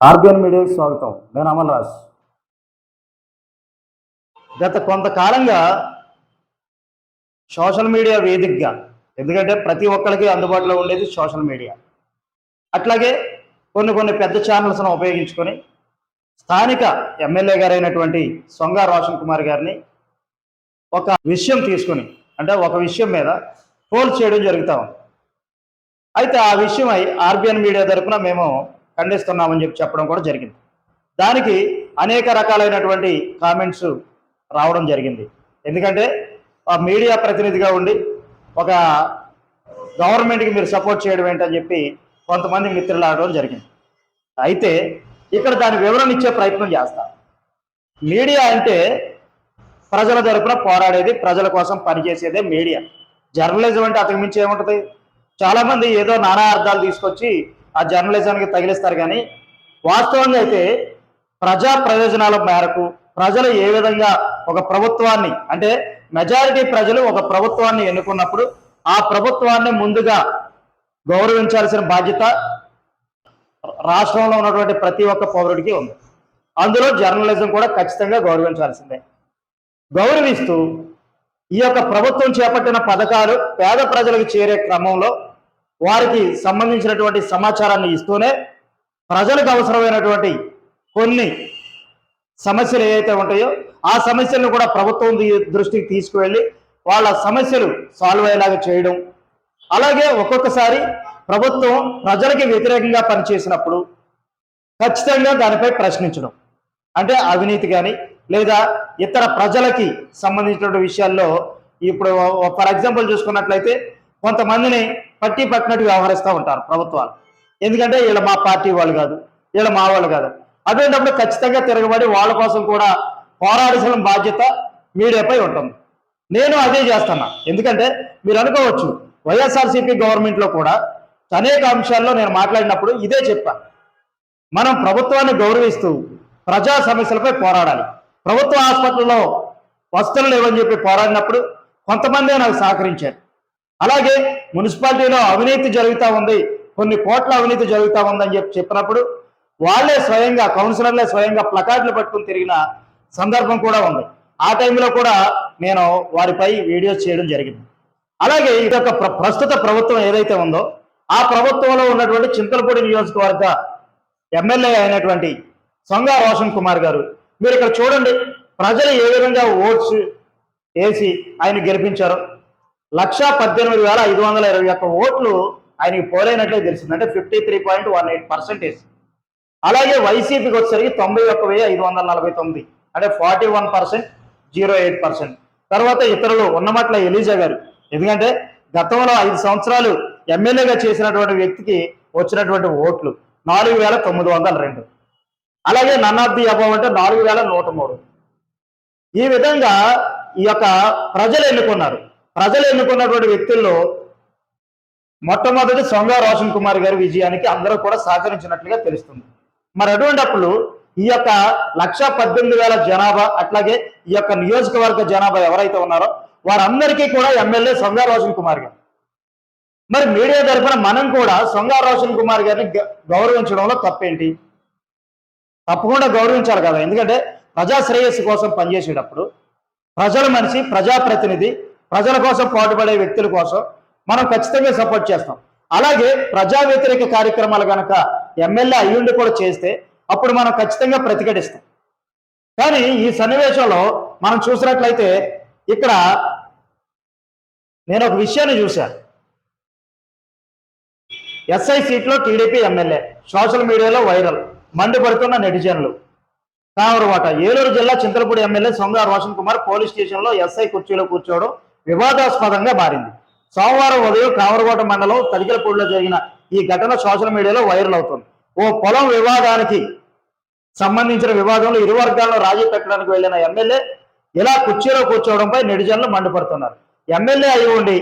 RBN మీడియాకి స్వాగతం. నేను అమల్ రాజ్. గత కొంతకాలంగా సోషల్ మీడియా వేదికగా ఎందుకంటే ప్రతి ఒక్కరికి అందుబాటులో ఉండేది సోషల్ మీడియా. అట్లాగే కొన్ని కొన్ని పెద్ద ఛానల్స్ను ఉపయోగించుకొని స్థానిక ఎమ్మెల్యే గారైనటువంటి సొంగ రోషన్ కుమార్ గారిని ఒక విషయం తీసుకొని అంటే ఒక విషయం మీద పోల్ చేయడం జరుగుతూ ఉంది. అయితే ఆ విషయమై ఆర్బిఎన్ మీడియా తరఫున మేము ఖండిస్తున్నామని చెప్పి చెప్పడం కూడా జరిగింది. దానికి అనేక రకాలైనటువంటి కామెంట్స్ రావడం జరిగింది. ఎందుకంటే ఆ మీడియా ప్రతినిధిగా ఉండి ఒక గవర్నమెంట్కి మీరు సపోర్ట్ చేయడం ఏంటని చెప్పి కొంతమంది మిత్రులు ఆడడం జరిగింది. అయితే ఇక్కడ దాని వివరణ ఇచ్చే ప్రయత్నం చేస్తా. మీడియా అంటే ప్రజల తరపున పోరాడేది ప్రజల కోసం పనిచేసేదే మీడియా. జర్నలిజం అంటే అతకు మించి ఏముంటుంది? చాలామంది ఏదో నానా అర్థాలు తీసుకొచ్చి ఆ జర్నలిజానికి తగిలిస్తారు కానీ వాస్తవంగా అయితే ప్రజా ప్రయోజనాల మేరకు ప్రజలు ఏ విధంగా ఒక ప్రభుత్వాన్ని అంటే మెజారిటీ ప్రజలు ఒక ప్రభుత్వాన్ని ఎన్నుకున్నప్పుడు ఆ ప్రభుత్వాన్ని ముందుగా గౌరవించాల్సిన బాధ్యత రాష్ట్రంలో ఉన్నటువంటి ప్రతి ఒక్క పౌరుడికి ఉంది. అందులో జర్నలిజం కూడా ఖచ్చితంగా గౌరవించాల్సిందే. గౌరవిస్తూ ఈ యొక్క ప్రభుత్వం చేపట్టిన పథకాలు పేద ప్రజలకు చేరే క్రమంలో వారికి సంబంధించినటువంటి సమాచారాన్ని ఇస్తూనే ప్రజలకు అవసరమైనటువంటి కొన్ని సమస్యలు ఏవైతే ఉంటాయో ఆ సమస్యలను కూడా ప్రభుత్వం దృష్టికి తీసుకువెళ్ళి వాళ్ళ సమస్యలు సాల్వ్ అయ్యేలాగా చేయడం. అలాగే ఒక్కొక్కసారి ప్రభుత్వం ప్రజలకి వ్యతిరేకంగా పనిచేసినప్పుడు ఖచ్చితంగా దానిపై ప్రశ్నించడం. అంటే అవినీతి కానీ లేదా ఇతర ప్రజలకి సంబంధించినటువంటి విషయాల్లో ఇప్పుడు ఫర్ ఎగ్జాంపుల్ చూసుకున్నట్లయితే కొంతమందిని పట్టి పట్టినట్టు వ్యవహరిస్తూ ఉంటారు ప్రభుత్వాలు. ఎందుకంటే వీళ్ళ మా పార్టీ వాళ్ళు కాదు వీళ్ళ మా వాళ్ళు కాదు. అటువంటిప్పుడు ఖచ్చితంగా తిరగబడి వాళ్ళ కోసం కూడా పోరాడాల్సిన బాధ్యత మీడియాపై ఉంటుంది. నేను అదే చేస్తున్నా. ఎందుకంటే మీరు అనుకోవచ్చు వైఎస్ఆర్సీపీ గవర్నమెంట్లో కూడా అనేక అంశాల్లో నేను మాట్లాడినప్పుడు ఇదే చెప్పాను మనం ప్రభుత్వాన్ని గౌరవిస్తూ ప్రజా సమస్యలపై పోరాడాలి. ప్రభుత్వ ఆసుపత్రుల్లో వసతులు లేవని చెప్పి పోరాడినప్పుడు కొంతమంది నాకు సహకరించారు. అలాగే మున్సిపాలిటీలో అవినీతి జరుగుతూ ఉంది. కొన్ని కోట్ల అవినీతి జరుగుతూ ఉందని చెప్పి చెప్పినప్పుడు వాళ్ళే స్వయంగా కౌన్సిలర్లే స్వయంగా ప్లకార్డులు పట్టుకుని తిరిగిన సందర్భం కూడా ఉంది. ఆ టైంలో కూడా నేను వారిపై వీడియోస్ చేయడం జరిగింది. అలాగే ఇది యొక్క ప్ర- ప్రస్తుత ప్రభుత్వం ఏదైతే ఉందో ఆ ప్రభుత్వంలో ఉన్నటువంటి చింతలపూడి నియోజకవర్గ ఎమ్మెల్యే అయినటువంటి సొంగ రోషన్ కుమార్ గారు మీరు ఇక్కడ చూడండి ప్రజలు ఏ విధంగా ఓట్స్ వేసి ఆయన గెలిపించారు. లక్ష పద్దెనిమిది వేల ఐదు వందల ఇరవై ఒక్క ఓట్లు ఆయనకి పోలైనట్లే తెలిసింది. అంటే fifty three point one eight percentage అలాగే వైసీపీకి వచ్చేసరికి తొంభై ఒక్క వెయ్యి ఐదు వందల నలభై తొమ్మిది. అంటే forty one percent zero eight percent తర్వాత ఇతరులు ఉన్నమట్ల ఎలీజా గారు. ఎందుకంటే గతంలో ఐదు సంవత్సరాలు ఎమ్మెల్యేగా చేసినటువంటి వ్యక్తికి వచ్చినటువంటి ఓట్లు నాలుగు వేల తొమ్మిది వందల రెండు. అలాగే నన్ ఆఫ్ ది అబౌవ్ అంటే నాలుగు వేల నూట మూడు. ఈ విధంగా ఈ యొక్క ప్రజలు ఎన్నుకున్నారు. ప్రజలు ఎన్నుకున్నటువంటి వ్యక్తుల్లో మొట్టమొదటి సొంగ రోషన్ కుమార్ గారి విజయానికి అందరూ కూడా సహకరించినట్లుగా తెలుస్తుంది. మరి అటువంటిప్పుడు ఈ యొక్క లక్ష పద్దెనిమిది వేల జనాభా అట్లాగే ఈ యొక్క నియోజకవర్గ జనాభా ఎవరైతే ఉన్నారో వారందరికీ కూడా ఎమ్మెల్యే సొంగ రోషన్ కుమార్ గారు. మరి మీడియా తరఫున మనం కూడా సొంగ రోషన్ కుమార్ గారిని గ- గౌరవించడంలో తప్పేంటి? తప్పకుండా గౌరవించాలి కదా. ఎందుకంటే ప్రజా శ్రేయస్సు కోసం పనిచేసేటప్పుడు ప్రజల మనిషి ప్రజాప్రతినిధి ప్రజల కోసం పాటుపడే వ్యక్తుల కోసం మనం ఖచ్చితంగా సపోర్ట్ చేస్తాం. అలాగే ప్రజా వ్యతిరేక కార్యక్రమాలు కనుక ఎమ్మెల్యే అయ్యుండి కూడా చేస్తే అప్పుడు మనం ఖచ్చితంగా ప్రతిఘటిస్తాం. కానీ ఈ సన్నివేశంలో మనం చూసినట్లయితే ఇక్కడ నేను ఒక విషయాన్ని చూశాను. ఎస్ఐ సీట్లో టీడీపీ ఎమ్మెల్యే సోషల్ మీడియాలో వైరల్ మండిపడుతున్న నెటిజన్లు. కావరవాట ఏలూరు జిల్లా చింతలపూడి ఎమ్మెల్యే సొంగ రోషన్ కుమార్ పోలీస్ స్టేషన్లో ఎస్ఐ కుర్చీలో కూర్చోవడం వివాదాస్పదంగా మారింది. సోమవారం ఉదయం కామరకోట మండలం తడికలపూడిలో జరిగిన ఈ ఘటన సోషల్ మీడియాలో వైరల్ అవుతుంది. ఓ పొలం వివాదానికి సంబంధించిన వివాదంలో ఇరు వర్గాలను రాజీ పెట్టడానికి వెళ్ళిన ఎమ్మెల్యే ఇలా కుర్చీలో కూర్చోవడంపై నెటిజన్లు మండిపడుతున్నారు. ఎమ్మెల్యే అయి ఉండి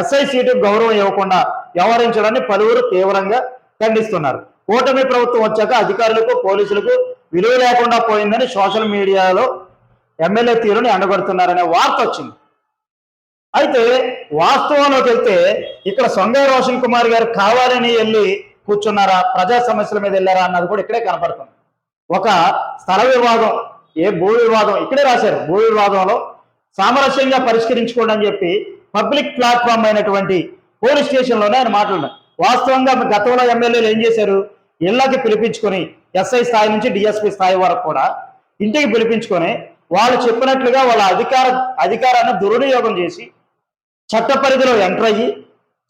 ఎస్ఐ సీటు గౌరవం ఇవ్వకుండా వ్యవహరించడాన్ని పలువురు తీవ్రంగా ఖండిస్తున్నారు. కూటమి ప్రభుత్వం వచ్చాక అధికారులకు పోలీసులకు విలువ లేకుండా పోయిందని సోషల్ మీడియాలో ఎమ్మెల్యే తీరుని ఎండగొడుతున్నారనే వార్త వచ్చింది. అయితే వాస్తవంలోకి వెళ్తే ఇక్కడ సొంగ రోషన్ కుమార్ గారు కావాలని వెళ్ళి కూర్చున్నారా? ప్రజా సమస్యల మీద వెళ్ళారా అన్నది కూడా ఇక్కడే కనపడుతుంది. ఒక స్థల వివాదం ఏ భూ వివాదం ఇక్కడే రాశారు భూ వివాదంలో. సామరస్యంగా పరిష్కరించుకోండి అని చెప్పి పబ్లిక్ ప్లాట్ఫామ్ అయినటువంటి పోలీస్ స్టేషన్లోనే ఆయన మాట్లాడారు. వాస్తవంగా గతంలో ఎమ్మెల్యేలు ఏం చేశారు? ఇళ్ళకి పిలిపించుకొని ఎస్ఐ స్థాయి నుంచి డిఎస్పి స్థాయి వరకు కూడా ఇంటికి పిలిపించుకొని వాళ్ళు చెప్పినట్లుగా వాళ్ళ అధికార అధికారాన్ని దుర్వినియోగం చేసి చట్ట పరిధిలో ఎంటర్ అయ్యి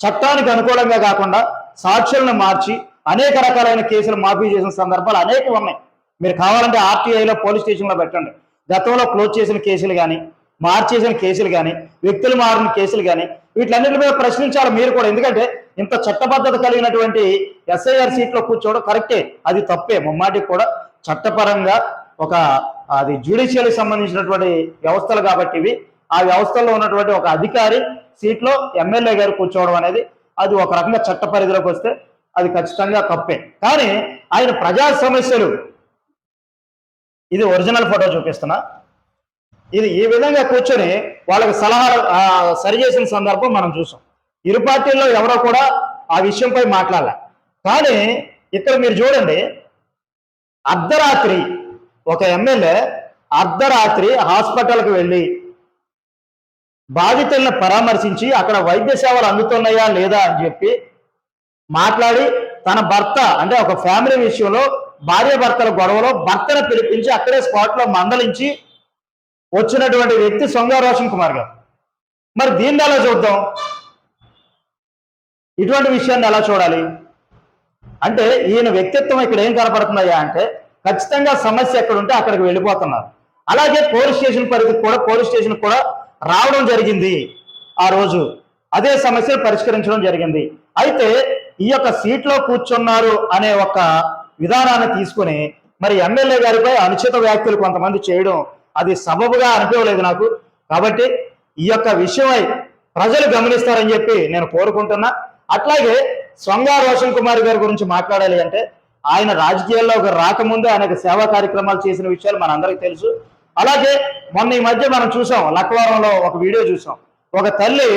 చట్టానికి అనుకూలంగా కాకుండా సాక్షులను మార్చి అనేక రకాలైన కేసులు మాఫీ చేసిన సందర్భాలు అనేక ఉన్నాయి. మీరు కావాలంటే ఆర్టీఐలో పోలీస్ స్టేషన్లో పెట్టండి. గతంలో క్లోజ్ చేసిన కేసులు కానీ మార్చేసిన కేసులు కానీ వ్యక్తులు మారిన కేసులు కానీ వీటిలన్నింటి మీద ప్రశ్నించాలి మీరు కూడా. ఎందుకంటే ఇంత చట్టబద్ధత కలిగినటువంటి ఎస్ఐఆర్ సీట్లో కూర్చోవడం కరెక్టే అది తప్పే. ముమ్మాటికి కూడా చట్టపరంగా ఒక అది జ్యుడిషియల్కి సంబంధించినటువంటి వ్యవస్థలు కాబట్టి ఇవి ఆ వ్యవస్థలో ఉన్నటువంటి ఒక అధికారి సీట్లో ఎమ్మెల్యే గారు కూర్చోవడం అనేది అది ఒక రకంగా చట్ట పరిధిలోకి వస్తే అది ఖచ్చితంగా తప్పే. కానీ ఆయన ప్రజా సమస్యలు ఇది ఒరిజినల్ ఫోటో చూపిస్తున్నా. ఇది ఈ విధంగా కూర్చొని వాళ్ళకి సలహాలు సరి చేసిన సందర్భం మనం చూసాం. ఇరు పార్టీల్లో ఎవరో కూడా ఆ విషయంపై మాట్లాడలే. కానీ ఇక్కడ మీరు చూడండి అర్ధరాత్రి ఒక ఎమ్మెల్యే అర్ధరాత్రి హాస్పిటల్కి వెళ్ళి బాధితులను పరామర్శించి అక్కడ వైద్య సేవలు అందుతున్నాయా లేదా అని చెప్పి మాట్లాడి తన భర్త అంటే ఒక ఫ్యామిలీ విషయంలో భార్య భర్తల గొడవలో భర్తను పిలిపించి అక్కడే స్పాట్లో మందలించి వచ్చినటువంటి వ్యక్తి సొంగ రోషన్ కుమార్ గారు. మరి దీన్ని ఎలా చూద్దాం? ఇటువంటి విషయాన్ని ఎలా చూడాలి? అంటే ఈయన వ్యక్తిత్వం ఇక్కడ ఏం కనపడుతుందయ్యా అంటే ఖచ్చితంగా సమస్య ఎక్కడ ఉంటే అక్కడికి వెళ్ళిపోతున్నారు. అలాగే పోలీస్ స్టేషన్ పరిధికి కూడా పోలీస్ స్టేషన్ కూడా రావడం జరిగింది ఆ రోజు. అదే సమస్యను పరిష్కరించడం జరిగింది. అయితే ఈ యొక్క సీట్లో కూర్చున్నారు అనే ఒక విధానాన్ని తీసుకుని మరి ఎమ్మెల్యే గారిపై అనుచిత వ్యాఖ్యలు కొంతమంది చేయడం అది సబబుగా అనిపించలేదు నాకు. కాబట్టి ఈ యొక్క విషయమై ప్రజలు గమనిస్తారని చెప్పి నేను కోరుకుంటున్నా. అట్లాగే స్వంగా రోషన్ కుమార్ గారి గురించి మాట్లాడాలి అంటే ఆయన రాజకీయాల్లో ఒక రాకముందే అనేక సేవా కార్యక్రమాలు చేసిన విషయాలు మనందరికీ తెలుసు. అలాగే మొన్న ఈ మధ్య మనం చూసాం లక్వారంలో ఒక వీడియో చూసాం. ఒక తల్లి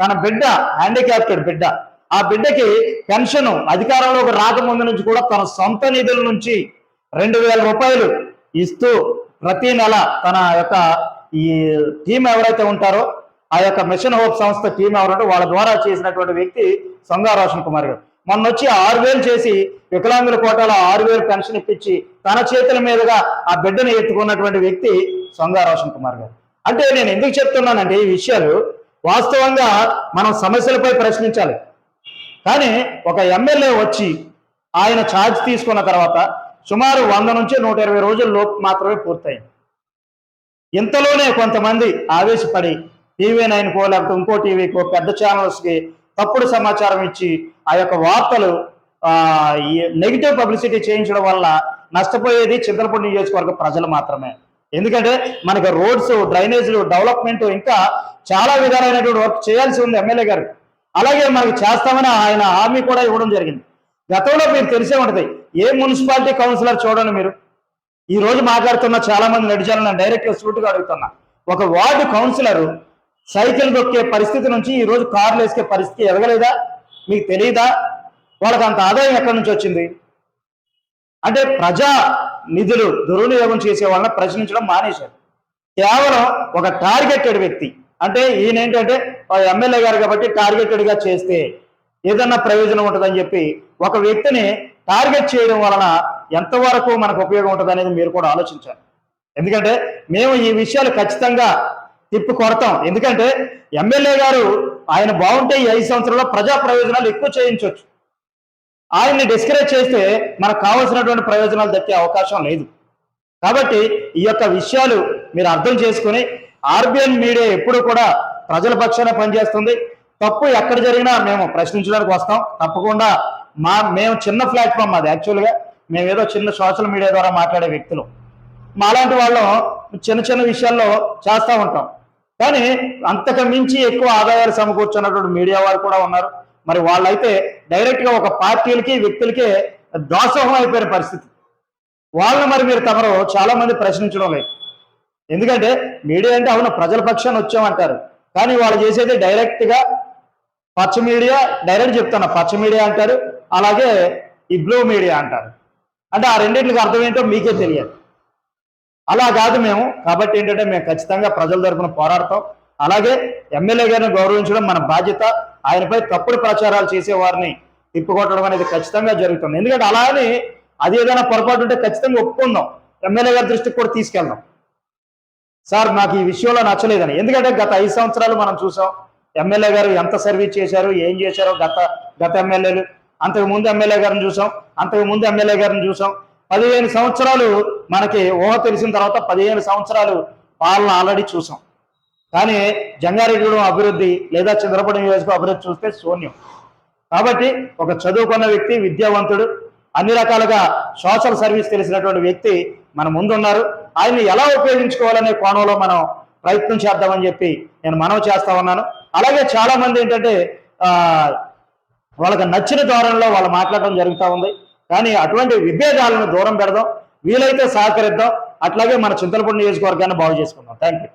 తన బిడ్డ హ్యాండిక్యాప్టెడ్ బిడ్డ ఆ బిడ్డకి పెన్షన్ అధికారంలోకి రాకముందు నుంచి కూడా తన సొంత నిధుల నుంచి రెండు వేల రూపాయలు ఇస్తూ ప్రతి నెల తన యొక్క ఈ టీం ఎవరైతే ఉంటారో ఆ యొక్క మిషన్ హోప్ సంస్థ టీం ఎవరంటే వాళ్ళ ద్వారా చేసినటువంటి వ్యక్తి సొంగా రోషన్ కుమార్ గారు. మొన్న వచ్చి ఆరు వేలు చేసి వికలాంగుల కోటాలో ఆరు వేలు పెన్షన్ ఇప్పించి తన చేతుల మీదుగా ఆ బిడ్డను ఎత్తుకున్నటువంటి వ్యక్తి సొంగా రోషన్ కుమార్ గారు. అంటే నేను ఎందుకు చెప్తున్నానంటే ఈ విషయాలు వాస్తవంగా మనం సమస్యలపై ప్రశ్నించాలి. కానీ ఒక ఎమ్మెల్యే వచ్చి ఆయన ఛార్జ్ తీసుకున్న తర్వాత సుమారు వంద నుంచి నూట ఇరవై రోజుల లోపు మాత్రమే పూర్తయింది. ఇంతలోనే కొంతమంది ఆవేశపడి టీవీ నైన్కో లేకపోతే ఇంకో టీవీకో పెద్ద ఛానల్స్కి తప్పుడు సమాచారం ఇచ్చి ఆ యొక్క వార్తలు నెగిటివ్ పబ్లిసిటీ చేయించడం వల్ల నష్టపోయేది చింతలపూడి నియోజకవర్గ ప్రజలు మాత్రమే. ఎందుకంటే మనకి రోడ్స్ డ్రైనేజీలు డెవలప్మెంట్ ఇంకా చాలా విధాలైనటువంటి వర్క్ చేయాల్సి ఉంది ఎమ్మెల్యే గారు. అలాగే మనకి చేస్తామని ఆయన హామీ కూడా ఇవ్వడం జరిగింది. గతంలో మీరు తెలిసే ఉంటుంది ఏ మున్సిపాలిటీ కౌన్సిలర్ చూడండి మీరు. ఈ రోజు మాట్లాడుతున్న చాలా మంది నడిచాలని డైరెక్ట్గా సూటుగా అడుగుతున్నా. ఒక వార్డు కౌన్సిలర్ సైకిల్ దొక్కే పరిస్థితి నుంచి ఈ రోజు కార్లు వేసుకే పరిస్థితి ఎదగలేదా? మీకు తెలియదా వాళ్ళకి అంత ఆదాయం ఎక్కడి నుంచి వచ్చింది? అంటే ప్రజా నిధులు దుర్వినియోగం చేసే వాళ్ళని ప్రశ్నించడం మానేశారు. కేవలం ఒక టార్గెటెడ్ వ్యక్తి. అంటే ఈయన ఏంటంటే ఎమ్మెల్యే గారు కాబట్టి టార్గెటెడ్గా చేస్తే ఏదన్నా ప్రయోజనం ఉంటుందని చెప్పి ఒక వ్యక్తిని టార్గెట్ చేయడం వలన ఎంతవరకు మనకు ఉపయోగం ఉంటుంది అనేది మీరు కూడా ఆలోచించాలి. ఎందుకంటే మేము ఈ విషయాలు ఖచ్చితంగా తిప్పి కొడతాం. ఎందుకంటే ఎమ్మెల్యే గారు ఆయన బాగుంటే ఈ ఐదు సంవత్సరాల్లో ప్రజా ప్రయోజనాలు ఎక్కువ చేయించవచ్చు ఆయన్ని డిస్కరేజ్ చేస్తే మనకు కావాల్సినటువంటి ప్రయోజనాలు దక్కే అవకాశం లేదు. కాబట్టి ఈ యొక్క విషయాలు మీరు అర్థం చేసుకుని ఆర్బిఎన్ మీడియా ఎప్పుడు కూడా ప్రజల పక్షాన పనిచేస్తుంది. తప్పు ఎక్కడ జరిగినా మేము ప్రశ్నించడానికి వస్తాం. తప్పకుండా మా మేము చిన్న ప్లాట్ఫామ్ మాది యాక్చువల్గా. మేము ఏదో చిన్న సోషల్ మీడియా ద్వారా మాట్లాడే వ్యక్తులు. మాలాంటి వాళ్ళం చిన్న చిన్న విషయాల్లో చేస్తూ ఉంటాం. కానీ అంతకు మించి ఎక్కువ ఆదాయాలు సమకూర్చున్నటువంటి మీడియా వారు కూడా ఉన్నారు. మరి వాళ్ళైతే డైరెక్ట్గా ఒక పార్టీలకి వ్యక్తులకే దాసోహం అయిపోయిన పరిస్థితి. వాళ్ళని మరి మీరు తమరు చాలా మంది ప్రశ్నించడం లేదు. ఎందుకంటే మీడియా అంటే అవును ప్రజల పక్షాన్ని వచ్చామంటారు. కానీ వాళ్ళు చేసేది డైరెక్ట్గా పచ్చ మీడియా డైరెక్ట్ చెప్తున్నా పచ్చ మీడియా అంటారు. అలాగే ఈ బ్లూ మీడియా అంటారు. అంటే ఆ రెండింటికి అర్థం ఏంటో మీకే తెలియదు అలా కాదు మేము. కాబట్టి ఏంటంటే మేము ఖచ్చితంగా ప్రజల తరఫున పోరాడతాం. అలాగే ఎమ్మెల్యే గారిని గౌరవించడం మన బాధ్యత. ఆయనపై తప్పుడు ప్రచారాలు చేసే వారిని అనేది ఖచ్చితంగా జరుగుతుంది. ఎందుకంటే అలానే అది ఏదైనా పొరపాటు ఉంటే ఖచ్చితంగా ఒప్పుకుందాం. ఎమ్మెల్యే గారి దృష్టికి కూడా తీసుకెళ్దాం. సార్ నాకు ఈ విషయంలో నచ్చలేదని. ఎందుకంటే గత ఐదు సంవత్సరాలు మనం చూసాం ఎమ్మెల్యే గారు ఎంత సర్వీస్ చేశారు ఏం చేశారో గత గత ఎమ్మెల్యేలు. అంతకు ముందు ఎమ్మెల్యే గారిని చూసాం అంతకు ముందు ఎమ్మెల్యే గారిని చూసాం. పదిహేను సంవత్సరాలు మనకి ఊహ తెలిసిన తర్వాత పదిహేను సంవత్సరాలు పాలన ఆల్రెడీ చూసాం. కానీ జంగారెడ్డిగూడెం అభివృద్ధి లేదా చంద్రపూడి నియోజకవర్గం అభివృద్ధి చూస్తే శూన్యం. కాబట్టి ఒక చదువుకున్న వ్యక్తి విద్యావంతుడు అన్ని రకాలుగా సోషల్ సర్వీస్ తెలిసినటువంటి వ్యక్తి మన ముందున్నారు. ఆయన్ని ఎలా ఉపయోగించుకోవాలనే కోణంలో మనం ప్రయత్నం చేద్దామని చెప్పి నేను మనవి చేస్తా ఉన్నాను. అలాగే చాలా మంది ఏంటంటే వాళ్ళకి నచ్చిన ధోరణిలో వాళ్ళు మాట్లాడడం జరుగుతూ ఉంది. కానీ అటువంటి విభేదాలను దూరం పెడదాం. వీలైతే సహకరిద్దాం. అట్లాగే మన చింతలపూడి నియోజకవర్గాన్ని బాగు చేసుకుందాం. Thank you